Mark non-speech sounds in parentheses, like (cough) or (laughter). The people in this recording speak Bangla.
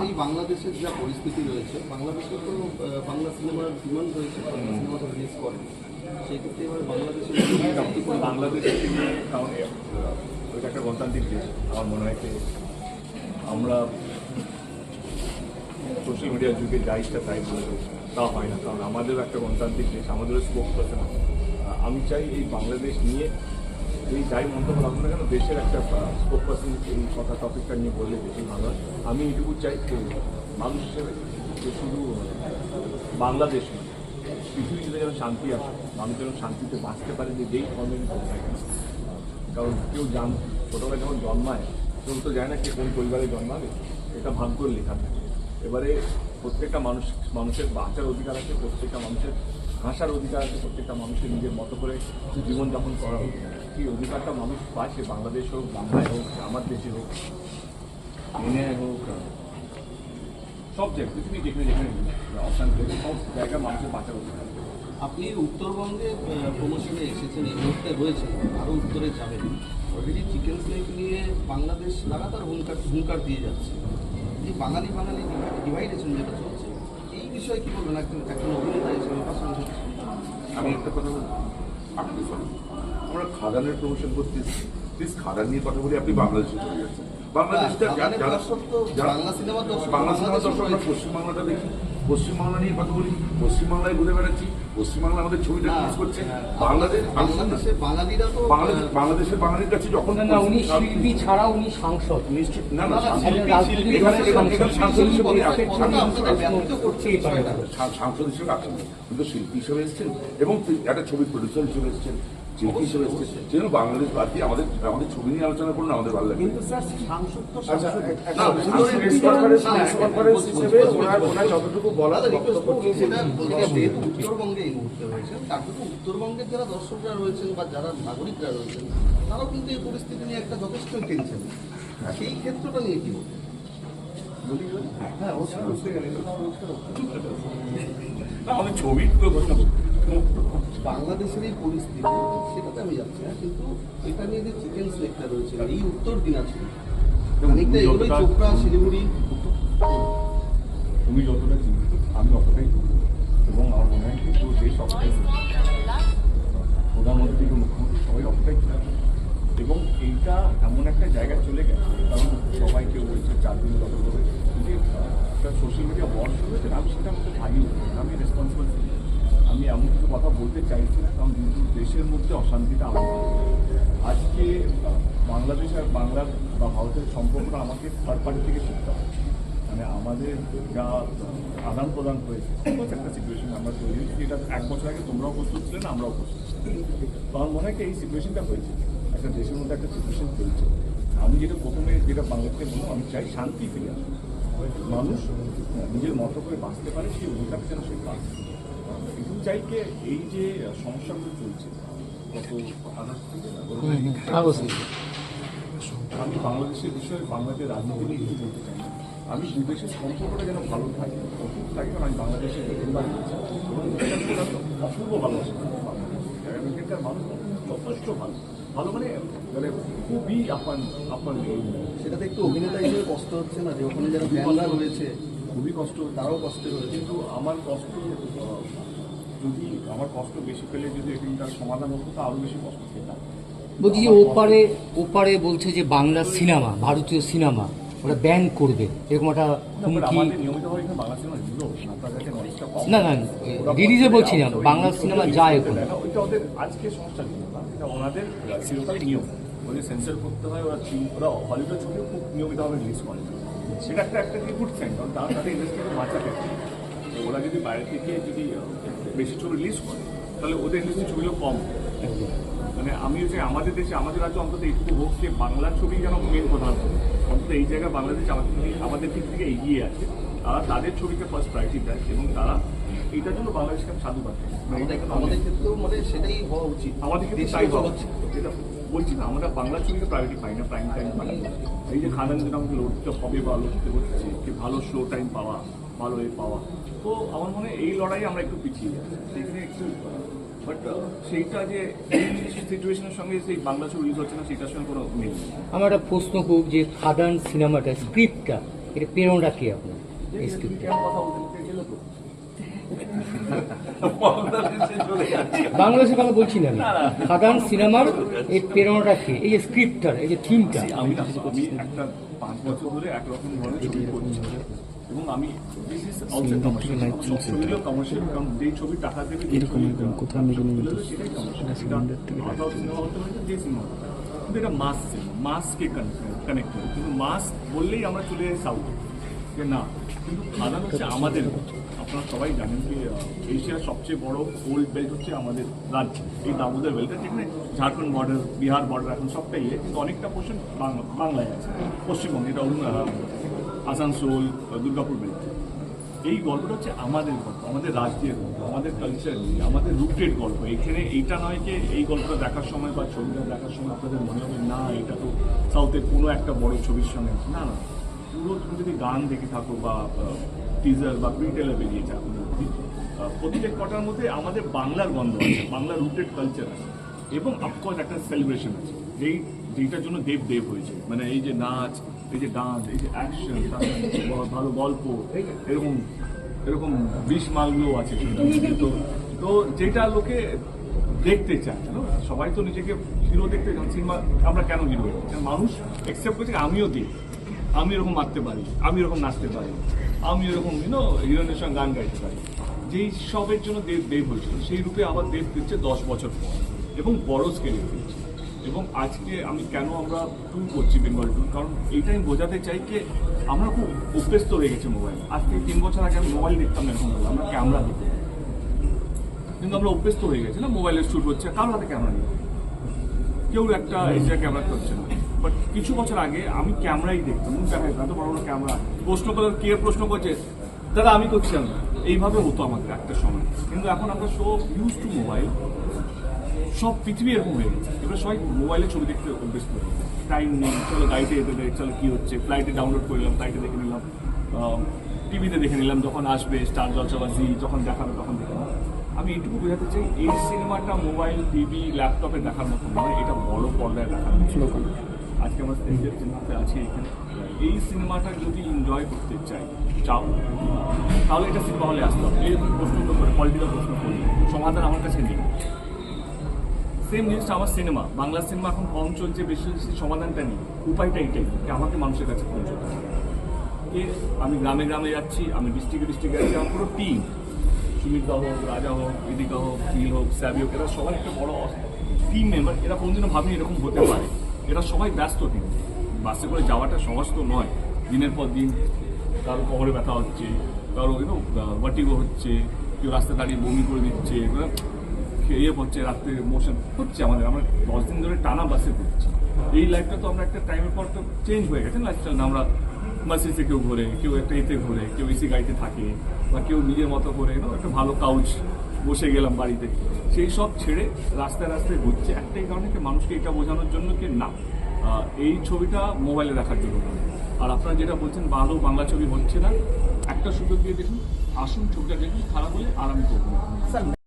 সেই বাংলাদেশের যা পরিস্থিতি রয়েছে বাংলাদেশে তো বাংলা সিনেমার ডিমান্ড রয়েছে বাংলা সিনেমাটা রিলিজ করে। সেই ক্ষেত্রে এবার বাংলাদেশের (coughs) বাংলাদেশের কারণ ওইটা একটা গণতান্ত্রিক দেশ। আমার মনে হয় যে আমরা সোশ্যাল মিডিয়ার যুগে যা ইচ্ছা তাই বলে তা হয় না কারণ আমাদেরও একটা গণতান্ত্রিক দেশ আমাদেরও স্পোক পার্সন আমি চাই এই বাংলাদেশ নিয়ে এই যাই মন্তব্য রাখুন না কেন, দেশের একটা স্পোক পার্সন এই কথা টপিকটা নিয়ে বললে বেশি ভালো হয়। আমি এটুকু চাই মানুষ হিসেবে যে শুধু বাংলাদেশ পৃথিবীতে যেন শান্তি আসে, মানুষ যেন শান্তিতে বাঁচতে পারে, যে যেই না কারণ কেউ জান ছোটবেলায় যখন জন্মায় কেউ তো জানে না কে কোন পরিবারে জন্মাবে, এটা ভাগ্যের লেখা থাকে। এবারে প্রত্যেকটা মানুষ, মানুষের বাঁচার অধিকার আছে, প্রত্যেকটা মানুষের হাসার অধিকার আছে প্রত্যেকটা মানুষের নিজের মতো করে জীবনযাপন করা অধিকার সেই অধিকারটা মানুষ পায় সে বাংলাদেশ হোক বাংলায় হোক আমার দেশে হোক ইন্ডিয়ায় হোক। সব জায়গায় পৃথিবী যেখানে যেখানে হবে, সব জায়গায় মানুষের বাঁচার অধিকার আপনি উত্তরবঙ্গে প্রমোশনে এসেছেন এই মুহূর্তে রয়েছেন আরও উত্তরে যাবেন। অলরেডি চিকেন স্নেক নিয়ে বাংলাদেশ লাগাতার হুঙ্কার হুঙ্কার দিয়ে যাচ্ছে। এই বাঙালি বাঙালি ডিভাইডেশন যেটা বিষয়ে কি বলবেন? একজন একজন অভিনেতা হিসেবে আমি একটা কথা বলব। আপনি আমরা খাদানের প্রমোশন করতে প্লিজ খাদান নিয়ে কথা বলি আপনি বাংলাদেশে চলে যাচ্ছেন। বাংলাদেশটা যা- যারা বাংলা সিনেমা দর্শক বাংলা সিনেমা দর্শক আমরা পশ্চিমবাংলাটা দেখি। পশ্চিমবাংলা নিয়ে কথা বলি। পশ্চিমবাংলায় ঘুরে বেড়াচ্ছি। পশ্চিমবাংলা আমাদের ছবিটা না, করছে? হ্যাঁ, বাংলাদেশ বাংলাদেশে বাঙালিরা তো বাংলাদেশ বাংলাদেশের বাঙালির কাছে যখন না না উনি শিল্পী ছাড়া উনি সাংসদ। নিশ্চিত না না সাংসদ। হিসেবে সাংসদ আসেন কিন্তু শিল্পী এসেছেন এবং একটা ছবি প্রডিউসার হিসেবে এসেছেন। যেন বাংলাদেশ বাদ দিয়ে আমাদের আমাদের ছবি নিয়ে আলোচনা করলে আমাদের ভালো লাগে কিন্তু স্যার সাংসদ তো যতটুকু উত্তরবঙ্গে এই মুহূর্তে উত্তরবঙ্গের যারা দর্শকরা রয়েছেন বা যারা নাগরিকরা রয়েছেন তারাও কিন্তু এই পরিস্থিতি নিয়ে একটা যথেষ্ট টেনশন সেই ক্ষেত্রটা নিয়ে কি বলবেন? হ্যাঁ আমাদের ছবি ঘোষণা করতে বাংলাদেশের এই পরিস্থিতি সেটাতে আমি যাচ্ছি না কিন্তু এটা নিয়ে যে চিকেন স্নেকটা রয়েছে এই উত্তর দিনাজপুর অনেকটা এগুলোই চোপড়া শিলিগুড়ি তুমি যতটা চিন্তিত আমি অতটাই। এবং আমার মনে হয় পুরো দেশ অতটাই প্রধানমন্ত্রী থেকে মুখ্যমন্ত্রী সবাই অতটাই। এবং এইটা এমন একটা জায়গায় চলে গেছে কারণ সবাই কেউ বলছে চার দিন কত করে যে একটা সোশ্যাল মিডিয়া শুরু হয়েছে আমি সেটা আমাকে ভাই আমি রেসপন্সিবল আমি এমন কিছু কথা বলতে চাইছি না, কারণ কিন্তু দেশের মধ্যে অশান্তিটা আমার আজকে বাংলাদেশ আর বাংলার বা ভারতের সম্পর্কটা আমাকে থার্ড পার্টি থেকে শিখতে হবে। মানে আমাদের যা আদান প্রদান হয়েছে একটা সিচুয়েশন আমরা তৈরি হয়েছি। যেটা এক বছর আগে তোমরাও প্রস্তুত ছিলে না আমরাও প্রস্তুত আমার মনে হয় এই সিচুয়েশনটা হয়েছে। একটা দেশের মধ্যে একটা সিচুয়েশন চলছে। আমি যেটা প্রথমে যেটা বাংলাদেশে বলব, আমি চাই শান্তি ফিরে আসুক। মানুষ নিজের মতো করে বাঁচতে পারে, সেই অধিকার যেন সে পায়। কিন্তু চাই কি এই যে সমস্যাগুলো চলছে গত আগস্ট থেকে আগস্ট আমি বাংলাদেশের বিষয়ে বাংলাদেশের রাজনীতি নিয়ে কিছু বলতে চাই আমি দু দেশের সম্পর্কটা যেন ভালো থাকে অটুট থাকে আমি বাংলাদেশের এখানকার অপূর্ব ভালোবাসা মানুষ যথেষ্ট ভালো। ভালো মানে মানে খুবই আপান আপান সেটাতে একটু অভিনেতা হিসেবে কষ্ট হচ্ছে না? যে ওখানে যারা ফ্যানরা রয়েছে। খুবই কষ্ট। তারাও কষ্টে রয়েছে। কিন্তু আমার কষ্ট যদি আমার কষ্ট বেশি পেলে যদি এখানকার সমাধান হতো তা আরও বেশি কষ্ট পেতাম। বলছি যে ওপারে ওপারে বলছে যে বাংলা সিনেমা ভারতীয় সিনেমা ওরা ব্যান করবে। এরকম একটা না, হুমকি না না রিলিজে বলছি না বাংলা সিনেমা যায় এখন আজকে সমস্যা এটা ওনাদের চিরকালই নিয়ম। ওদের সেন্সার করতে হয় ওরা ওরা হলিউডের ছবিও খুব নিয়মিতভাবে রিলিজ করে সেটা একটা একটা কি গুড সাইন কারণ তারা তাদের ইন্ডাস্ট্রিকে বাঁচাতে তো ওরা যদি বাইরে থেকে যদি বেশি ছবি রিলিজ করে তাহলে ওদের ইন্ডাস্ট্রি ছবিগুলো কম মানে আমি হচ্ছে আমাদের দেশে আমাদের রাজ্যে অন্তত এইটুকু হোক যে বাংলা ছবি যেন মেন প্রধান। অন্তত এই জায়গায় বাংলাদেশ আমাদের আমাদের দিক থেকে এগিয়ে আছে। তারা তাদের ছবিকে ফার্স্ট প্রায়োরিটি দেয় এবং তারা এইটার জন্য বাংলাদেশকে সাধুবাদ আমাদের ক্ষেত্রেও মানে সেটাই হওয়া উচিত। আমাদের ক্ষেত্রে তাই হওয়া উচিত। বলছি না আমরা বাংলা ছবিকে প্রায়োরিটি পাই না প্রাইম টাইম পাই এই যে খাদান যেটা আমাকে লড়তে হবে বা লড়তে হচ্ছে যে ভালো স্লো টাইম পাওয়া ভালো এ পাওয়া। তো আমার মনে হয় এই লড়াই আমরা একটু পিছিয়ে যাচ্ছি সেখানে একটু বাট সেইটা যে এই সিচুয়েশনের সঙ্গে সেই বাংলা ছবি রিলিজ হচ্ছে না সেটার সঙ্গে কোনো মিল নেই। আমার একটা প্রশ্ন খুব যে খাদান সিনেমাটা স্ক্রিপ্টটা এটা প্রেরণা কি আপনার? এই তুমি স্ক্রিপ্ট কেন কথা বলতে (laughs) বাংলাদেশের কথা বলছি না সাধারণ সিনেমার এই প্রেরণাটা কি? এই যে স্ক্রিপ্টটার এই যে থিমটা আমি একটা পাঁচ বছর ধরে একরকম ধরনের ছবি করছি। এবং আমি this is also commercial commercial কারণ যেই ছবি টাকা দেবে এরকম কোথাও যে সিনেমা কিন্তু এটা মাস সিনেমা মাসকে কানেক্ট করে। কিন্তু মাস বললেই আমরা চলে যাই সাউথ যে না, কিন্তু খাদান হচ্ছে আমাদের। আপনারা সবাই জানেন যে এশিয়ার সবচেয়ে বড় ওল্ড বেল্ট হচ্ছে আমাদের রাজ্য। এই দামোদর বেল্টটা যেখানে ঝাড়খণ্ড বর্ডার বিহার বর্ডার এখন সবটাই ইয়ে কিন্তু অনেকটা পোর্শন বাংলা বাংলায় আছে। পশ্চিমবঙ্গে এটা আসানসোল দুর্গাপুর বেল্ট এই গল্পটা হচ্ছে আমাদের গল্প, আমাদের রাজ্যের গল্প, আমাদের কালচার নিয়ে, আমাদের রুটেড গল্প। এখানে এইটা নয় যে এই গল্পটা দেখার সময় বা ছবিটা দেখার সময় আপনাদের মনে হবে, না, এটা তো সাউথের কোনো একটা বড় ছবির সঙ্গে না না পুরো তুমি যদি গান দেখে থাকো বা টিজার বা প্রিটেলে বেরিয়ে আহ, প্রত্যেক কটার মধ্যে আমাদের বাংলার গন্ধ আছে বাংলার রুটেড কালচার আছে এবং অফকোর্স একটা সেলিব্রেশন আছে। যেই যেটার জন্য দেব দেব হয়েছে। মানে এই যে নাচ এই যে ডান্স এই যে অ্যাকশন ভালো গল্প এরকম এরকম বিষ মালগুলো আছে তো তো যেটা লোকে দেখতে চায় জানো? সবাই তো নিজেকে হিরো দেখতে চান সিনেমা আমরা কেন হিরো মানুষ একসেপ্ট করছে আমিও দিই আমি এরকম মারতে পারি আমি এরকম নাচতে পারি আমি এরকম ইউনো হিরোইনের সঙ্গে গান গাইতে পারি। যেই সবের জন্য দেব দেব হয়েছিল সেই রূপে আবার দেব ফিরছে দশ বছর পর এবং বড় স্কেলে ফিরছে। এবং আজকে আমি কেন আমরা ট্যুর করছি বেঙ্গল ট্যুর কারণ এইটা আমি বোঝাতে চাই যে আমরা খুব অভ্যস্ত হয়ে গেছে মোবাইল আজকে তিন বছর আগে আমি মোবাইল দেখতাম এরকম ভাবে, আমরা ক্যামেরা দেখতাম। কিন্তু আমরা অভ্যস্ত হয়ে গেছি না মোবাইলের শ্যুট হচ্ছে কারোর হাতে ক্যামেরা নেই। কেউ একটা এসে ক্যামেরা করছে না। বাট কিছু বছর আগে আমি ক্যামেরাই দেখতাম। মুখ দেখা যেত, এত বড় বড় ক্যামেরা। প্রশ্ন করে কে প্রশ্ন করছে? দাদা আমি করছি এইভাবে হতো আমাদের একটা সময়। কিন্তু এখন আমরা সব ইউজ টু মোবাইল সব পৃথিবী এরকম হয়ে গেছে। এবার সবাই মোবাইলে ছবি দেখতে হয়ে গেছে। টাইম নেই চলো গাড়িতে যেতে দেয় চলো কী হচ্ছে? ফ্লাইটে ডাউনলোড করে নিলাম ফ্লাইটে দেখে নিলাম। টিভিতে দেখে নিলাম যখন আসবে স্টার জলসা বা জি যখন দেখাবে তখন দেখে আমি এইটুকু বোঝাতে চাই এই সিনেমাটা মোবাইল টিভি ল্যাপটপে দেখার মতো নয় এটা বড় পর্দায় দেখার মতো। আজকে আমরা স্টেজের চিন্তাতে আছি এখানে। এই সিনেমাটা যদি এনজয় করতে চাই, চাও, তাহলে এটা সিনেমা হলে আসতে হবে। এই প্রশ্ন করে পলিটিক্যাল প্রশ্ন করি। সমাধান আমার কাছে নেই। সেম জিনিসটা আমার সিনেমা বাংলা সিনেমা এখন কম চলছে, বেশি চলছে, সমাধানটা নেই। উপায়টা এটাই, যে আমাকে মানুষের কাছে পৌঁছতে এ, আমি গ্রামে গ্রামে যাচ্ছি, আমি ডিস্ট্রিক্টে ডিস্ট্রিক্টে যাচ্ছি, আমার পুরো টিম সুমিতা হোক, রাজা হোক ইদিকা হোক ফিল হোক স্যাবি হোক, এরা সবাই একটা বড় টিম মেম্বার এরা কোনদিনও ভাবেনি এরকম হতে পারে। এরা সবাই ব্যস্ত টিম বাসে করে যাওয়াটা সহজ তো নয়। দিনের পর দিন কারও কোমরে ব্যথা হচ্ছে, কারও ইউনো ভার্টিগো হচ্ছে, কেউ রাস্তা দাঁড়িয়ে বমি করে দিচ্ছে ইয়ে হচ্ছে রাত্রে মোশন হচ্ছে আমাদের। আমরা দশ দিন ধরে টানা বাসে ঘুরছি। এই লাইফটা তো আমরা একটা টাইমের পর তো চেঞ্জ হয়ে গেছে লাইফস্টাইল না আমরা মার্সিসে কেউ ঘোরে, কেউ একটা এতে ঘোরে, কেউ এসি গাড়িতে থাকে বা কেউ নিজের মতো করে একটা ভালো কাউচ বসে গেলাম বাড়িতে সেই সব ছেড়ে রাস্তায় রাস্তায় ঘুরছে একটাই কারণে কি মানুষকে এটা বোঝানোর জন্য কি না এই ছবিটা মোবাইলে দেখার জন্য। আর আপনারা যেটা বলছেন, ভালো বাংলা ছবি হচ্ছে না একটা সুযোগ দিয়ে দেখুন, আসুন, ছবিটা দেখুন, খারাপ হলে আর আমি করব না।